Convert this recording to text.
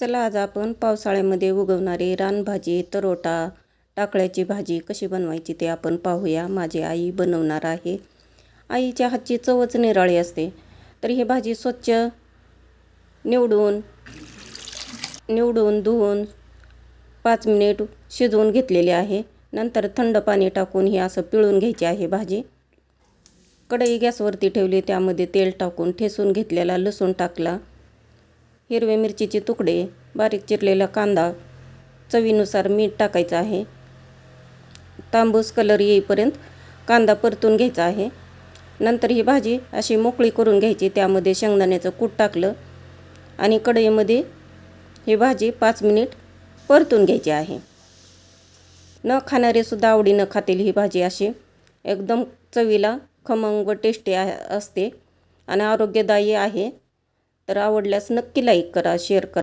चला आज आपण पावसाळ्यामध्ये उगवणारी रानभाजी तरोटा टाकळ्याची भाजी कशी बनवायची ते आपण पाहूया. माझी आई बनवणार आहे. आईच्या हातची चवच निराळी असते. तर ही भाजी स्वच्छ निवडून निवडून धुवून पाच मिनिट शिजवून घेतलेली आहे. नंतर थंड पाणी टाकून ही असं पिळून घ्यायची आहे भाजी. कढई गॅसवरती ठेवली त्यामध्ये तेल टाकून ठेसून घेतलेला लसूण टाकला. हिरवे मिरचीचे तुकडे बारीक चिरलेला कांदा चवीनुसार मीठ टाकायचं आहे. तांबूस कलर येईपर्यंत कांदा परतून घ्यायचा आहे. नंतर ही भाजी अशी मोकळी करून घ्यायची त्यामध्ये शेंगदाण्याचं कूट टाकलं आणि कढईमध्ये ही भाजी पाच मिनिट परतून घ्यायची आहे. न खाणारेसुद्धा आवडीनं खातील ही भाजी अशी. एकदम चवीला खमंग व टेस्टी असते आणि आरोग्यदायी आहे. तर आवडल्यास नक्की लाईक करा शेअर करा.